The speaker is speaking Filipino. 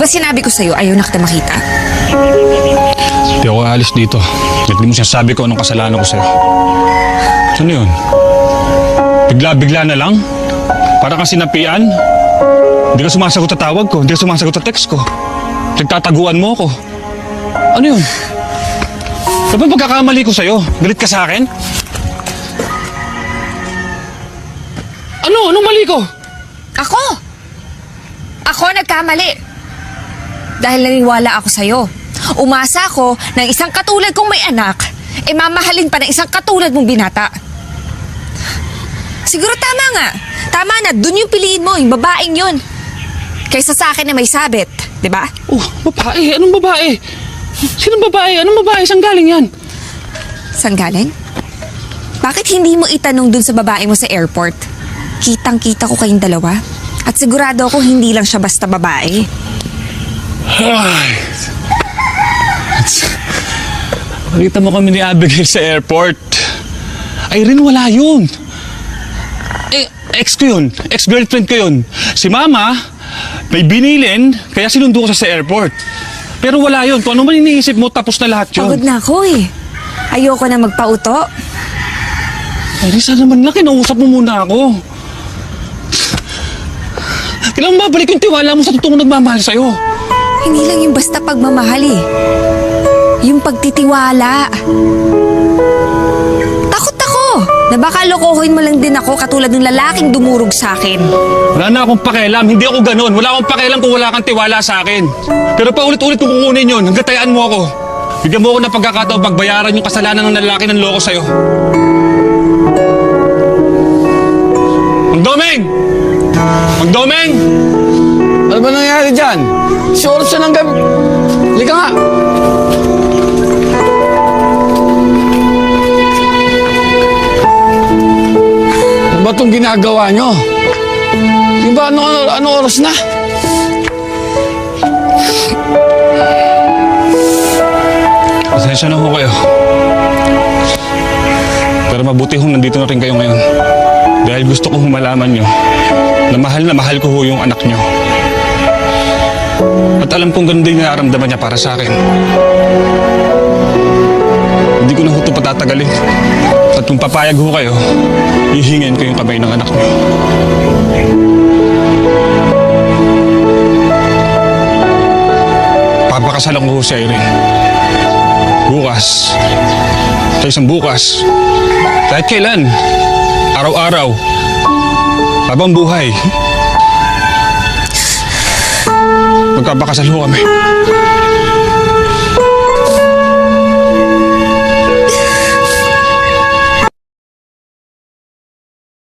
ba sinabi ko sa'yo, ayaw na kita makita? Hindi ako aalis dito. At hindi mo sinasabi ko anong kasalanan ko sa'yo. Ano yun? Bigla-bigla na lang? Para kang sinapian? Hindi ka sumasagot sa tawag ko. Hindi ka sumasagot sa text ko. Nagtataguan mo ako. Ano yun? Ano ba pagkakamali ko sa'yo? Galit ka sa akin? Ano? Anong mali ko? Ako! Ako nagkamali. Dahil naniwala ako sa'yo. Umasa ako ng isang katulad kong may anak, e mamahalin pa ng isang katulad mong binata. Siguro tama nga. Tama na, dun yung piliin mo, yung babaeng yun. Kaysa sa akin na may sabit, di ba? Oh, babae. Anong babae? Sinong babae? Anong babae? Saan galing yan? Saan galing? Bakit hindi mo itanong dun sa babae mo sa airport? Kitang-kita ko kayong dalawa. At sigurado ako hindi lang siya basta babae. Nakita mo kami ni Abigail sa airport. Irene, wala yun. Eh, ex ko yun. Ex-girlfriend ko yun. Si Mama, may binilin, kaya sinundo ko siya sa airport. Pero wala yun. Kung ano man iniisip mo, tapos na lahat yun. Pagod na ako eh. Ayoko na magpauto. Irene, sana naman lang, kinausap mo muna ako. Kailangan mabalik yung tiwala mo sa totoong nagmamahal sa'yo. Hindi lang yung basta pagmamahal eh. Yung pagtitiwala. Takot ako na baka lokohin mo lang din ako katulad ng lalaking dumurog sa akin. Wala na akong pakialam. Hindi ako ganun. Wala akong pakialam kung wala kang tiwala sa akin. Pero paulit-ulit kong kukunin yun. Hanggang tayaan mo ako. Bigyan mo ako ng pagkakataon pagbayaran yung kasalanan ng lalaki ng loko sa'yo. Mang Domeng! Mang Domeng! Ano ba nangyari dyan? Si oras na ng gabi. Lika nga. Ano ba itong ginagawa nyo? Di ba ano, ano, ano oras na? Pasensya na ho kayo. Pero mabuti ho nandito na rin kayo ngayon. Dahil gusto ko humalaman nyo na mahal na mahal ko ho yung anak nyo. At alam kong ganun din nararamdaman niya para sa akin. Hindi ko na ho ito patatagalin. At kung papayag ho kayo, hihingin ko yung kamay ng anak nyo. Papakasalan ko ho si Irene. Bukas. Sa isang bukas. Kahit kailan. Araw-araw. Habang buhay. Magkapakasal ho kami.